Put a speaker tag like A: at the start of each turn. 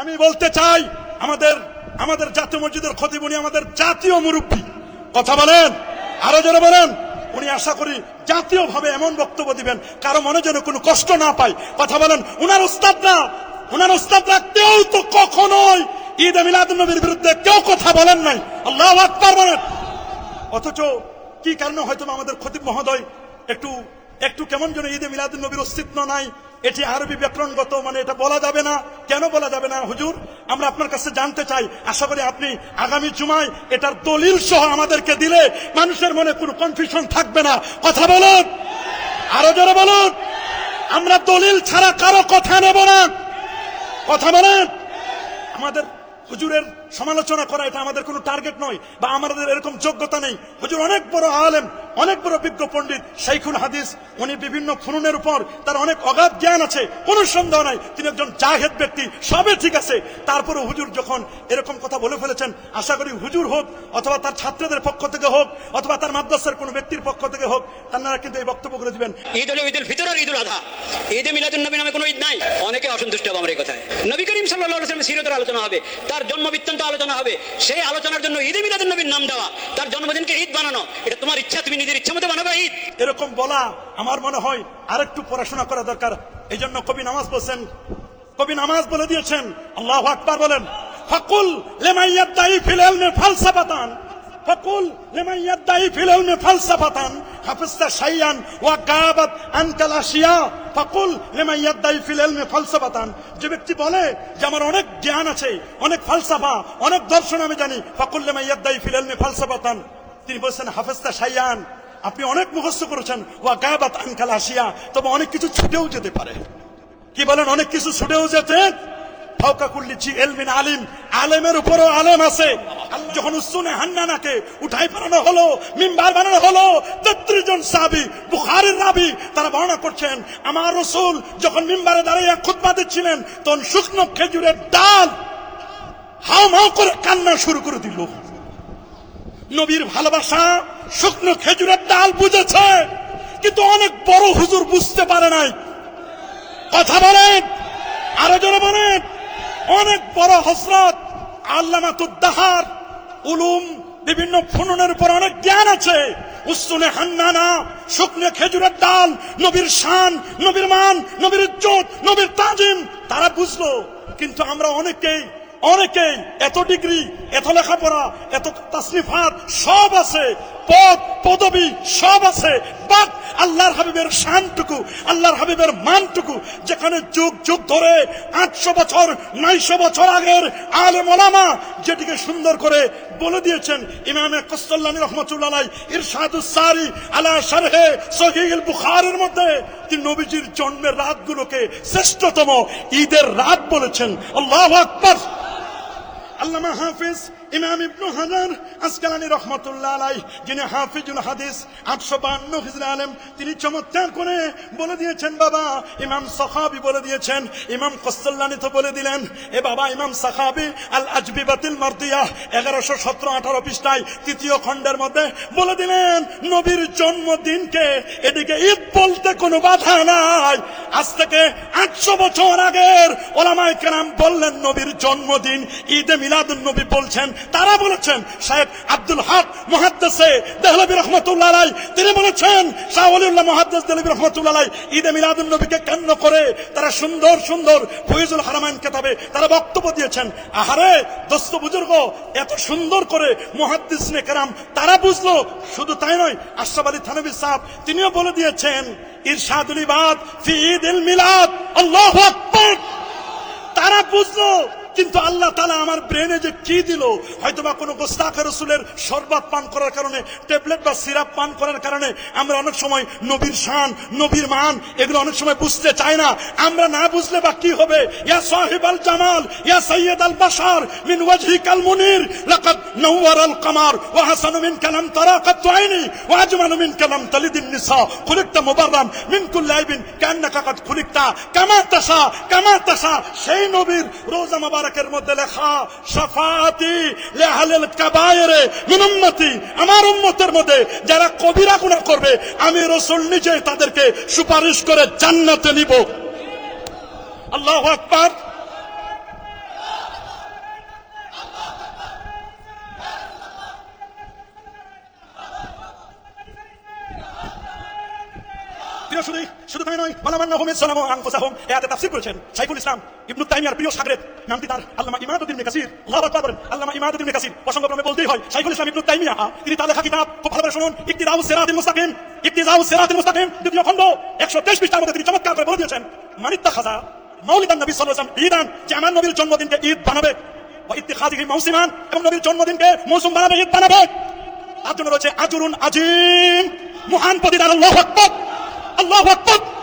A: আমি বলতে চাই, আমাদের আমাদের জাতীয় মসজিদের খতিব উনি আমাদের জাতীয় মুরব্বী। কথা বলেন? আরও যারা বলেন? উনি আশা করি জাতীয়ভাবে এমন বক্তব্য দিবেন, কারও মনে যেন কোনো কষ্ট না পায়। কথা বলেন, উনার উস্তাদরা উনার উস্তাদরা কেউ তো কখনোই ঈদ মিলাদ নবীর বিরুদ্ধে কেউ কথা বলেন নাই। আল্লাহ আকবার বলেন। অথচ কি কারণে হয়তো আমাদের খতিব মহোদয় একটু একটু কেমন যেন ঈদে নবীর অস্তিত্ব নাই এটি আরবি ব্যাকরণগত মানে এটা বলা যাবে না। কেন বলা যাবে না? হুজুর, আমরা আপনার কাছে জানতে চাই। আশা করি আপনি আগামী জুমায় এটার দলিল সহ আমাদেরকে দিলে মানুষের মনে কোনো কনফিউশন থাকবে না। কথা বলুন। আরও জোরে বলুন। আমরা দলিল ছাড়া কারও কথা নেব না। কথা বলেন। আমাদের হুজুরের সমালোচনা করা এটা আমাদের কোনো টার্গেট নয় বা আমাদের এরকম যোগ্যতা নেই। হুজুর অনেক বড় আলেম, অনেক বড় বিজ্ঞ পণ্ডিত, শাইখুল হাদিস, উনি বিভিন্ন ফুনুনের উপর তার অনেক অগাধ জ্ঞান আছে, কোনো সন্দেহ নাই। তিনি একজন জাহেদ ব্যক্তি, সবই ঠিক আছে। তারপরে হুজুর যখন এরকম কথা বলে ফেলেছেন, আশা করি হুজুর হোক, অথবা তার ছাত্রদের পক্ষ থেকে হোক, অথবা তার মাদ্রাসার কোনো ব্যক্তির পক্ষ থেকে হোক, তারা কিন্তু এই বক্তব্যগুলো দিবেন।
B: ঈদ হলো ঈদুল ফিতর আর ঈদুল আধা। ঈদে মিলাদুল নবী নামে কোনো ঈদ নাই। অনেকে অসন্তুষ্ট হবে আমার এই কথায়। নবী করিম ওয়াসাল্লামের সিরতের আলোচনা হবে। তার জন্ম বৃত্তান্ত আলোচনা হবে। সেই আলোচনার জন্য ঈদে মিলাদুল নবীর নাম দেওয়া, তার জন্মদিনকে ঈদ বানানো, এটা তোমার ইচ্ছা, তুমি নিজের ইচ্ছা মতো বানাবে ঈদ।
A: এরকম বলা আমার মনে হয় আরেকটু পড়াশোনা করা দরকার। এই জন্য কবি নামাজ পড়ছেন। কবি নামাজ বলে দিয়েছেন, আল্লাহ আকবার বলেন, ফাকুল লেমাইয়াদ্দাই ফিল ইলমি ফালসাফাতান। ফাকুল লেমাইয়াদ্দাই ফিল ইলমি ফালসাফাতান হাফিজতা শাইয়ান ওয়া গাবাত আনকাল আশিয়া ফাকুল লেমাইয়াদ্দাই ফিল ইলমি ফালসাফাতান যে ব্যক্তি বলে যে আমার অনেক জ্ঞান আছে, অনেক ফালসাফা, অনেক দর্শন আমি জানি ফাকুল লেমাইয়াদ্দাই ফিল ইলমি ফালসাফাতান তিনি বলছেন, হাফিজতা শাইয়ান আপনি অনেক মুখস্থ করেছেন ওয়া গাবাত আনকাল আসিয়া, তবে অনেক কিছু ছুটেও যেতে পারে। কি বলেন? অনেক কিছু ছুটেও যেতে এলমিন আলিম, আলেমের আলেম আছে। যখন উঠাই বানানো হলো, তেত্রিশ জন রাবি, তারা বর্ণনা করছেন, আমার রসুল যখন দিচ্ছিলেন তখন শুকনো খেজুরের ডাল হাও মাও করে কান্না শুরু করে দিল। নবীর ভালোবাসা শুকনো খেজুরের ডাল বুঝেছে, কিন্তু অনেক বড় হুজুর বুঝতে পারে নাই। কথা বলেন, আরও জোরে বলেন। অনেক বড় হসরত আল্লামাতুদ্দাহার উলুম, বিভিন্ন ফনুনের উপর অনেক জ্ঞান আছে। উসুনে হান্নানা, শুকনো খেজুরের ডাল, নবীর শান, নবীর মান, নবীর ইজ্জত, নবীর তাজিম, তারা বুঝলো। কিন্তু আমরা অনেকেই অনেকেই, এত ডিগ্রি, এত লেখাপড়া, এত তাসনিফাত সব আছে। পদ পদবি সব আছে। বাট আল্লাহর হাবিবের শানটুকু, আল্লাহর হাবিবের মানটুকু, যেখানে যুগ যুগ ধরে আটশো বছর, নয়শো বছর আগের আলে মোলামা যেটিকে সুন্দর করে বলে দিয়েছেন ইমামে কস্তল্লানি রহমতুল্লাহ ইরশাদুস সারি আলা শারহে সহিহুল বুখারের মধ্যে। তিনি নবীজির জন্মের রাতগুলোকে শ্রেষ্ঠতম ঈদের রাত বলেছেন। আল্লাহ আকবার। হাফিজ ইমাম ইবনু হাজার আসকালানি রহমতুল্লাহ আলাই যিনি হাফিজুল হাদিস, আটশো বান্ন হিজরা আলেম, তিনি চমৎকার করে বলে দিয়েছেন, বাবা, ইমাম সখাবি বলে দিয়েছেন, ইমাম কস্তল্লানি তো বলে দিলেন, এ বাবা, ইমাম সাখাবি আল আজবি বাতিল মার্দিয়া, এগারোশো সতেরো আঠারো পৃষ্ঠায় তৃতীয় খণ্ডের মধ্যে বলে দিলেন, নবীর জন্মদিনকে এদিকে ঈদ বলতে কোনো বাধা নাই। আজ থেকে আটশো বছর আগের ওলামায় কেরাম বললেন, নবীর জন্মদিন ঈদে মিলাদুন নবী বলছেন তারা বলেছেন শেখ আব্দুল হক মহাদ্দেসে দেহলবী রহমতুল্লাহ আলাই তিনি বলেছেন, শাহ অলিউল্লাহ মহাদ্দেস দেহলবী রহমতুল্লাহ ঈদে মিলাদুন নবীকে কেন্দ্র করে তারা সুন্দর সুন্দর ফৈজুল হারামাইন কেতাবে তারা বক্তব্য দিয়েছেন। আহারে, দোস্ত বুজুর্গ, এত সুন্দর করে মহাদ্দিস কেরাম, তারা বুঝলো, শুধু তাই নয়, আশরাফ আলী থানবী সাহেব, তিনিও বলে দিয়েছেন, ইরশাদুল ইবাদ ফি ঈদিল মিলাদ, আল্লাহু আকবার। তারা বুঝলো কিন্তু আল্লাহ তালা আমার ব্রেনে যে কি দিল হয়তো বা কোনো গোস্তাখ রসুলের শরবত পান করার কারণে, ট্যাবলেট বা সিরাপ পান করার কারণে আমরা অনেক সময় নবীর শান, নবীর মান, এগুলো অনেক সময় বুঝতে চাই না। আমরা না বুঝলে বা কি হবে? ইয়া সাহিব আল জামাল, ইয়া সৈয়দ আল বাশার, মিন ওয়াজহি কাল মুনির, লাকাদ নওয়ার আল কামার, ওয়া মিন কালাম তারাকাত আইনি ওয়া মিন কালাম তালিদিন নিসা, খুলিকতা মুবাররাম মিন কান্নাকা কাদ খুলিকতা, কামা তাশা কামা তাশা। সেই নবীর রোজা মুবারকের মধ্যে লেখা সাফাতি লেহালেল কাবায়রে মিন উম্মতি। আমার উম্মতের মধ্যে যারা কবিরা গুনাহ করবে, আমি রাসূল নিজে তাদেরকে সুপারিশ করে জান্নাতে নিব। আল্লাহু আকবার। শুধু শুধু তাই নয়, মালামান্না হোমের সালাম এতে তাফসীর করেছেন সাইফুল ইসলাম, ইবনু তাইমিয়ার প্রিয় নামটি তার আল্লামা ইমাদুদ্দিন আল্লাহু বলেন, আল্লামা ইমাদুদ্দিন কাসির প্রসঙ্গক্রমে বলতেই হয় সাইফুল ইসলাম ইবনু তাইমিয়া, তিনি তার লেখা কিতাব খুব মুস্তাকিম মুস্তাকিম, দ্বিতীয় খণ্ড 123 পৃষ্ঠার মধ্যে তিনি চমৎকার করে বলে দিয়েছেন মানিত্তা খাজা মৌলিদান নবী সাল্লাল্লাহু আলাইহি ওয়াসাল্লাম ঈদান, যে আমার নবীর জন্মদিনকে ঈদ বানাবে বা ইত্তিখাদিহি মৌসিমান, এবং নবীর জন্মদিনকে মৌসুম বানাবে, ঈদ বানাবে। তার জন্য রয়েছে আজিম, মহান প্রতিদান, আল্লাহু আকবার। আল্লাহু আকবার।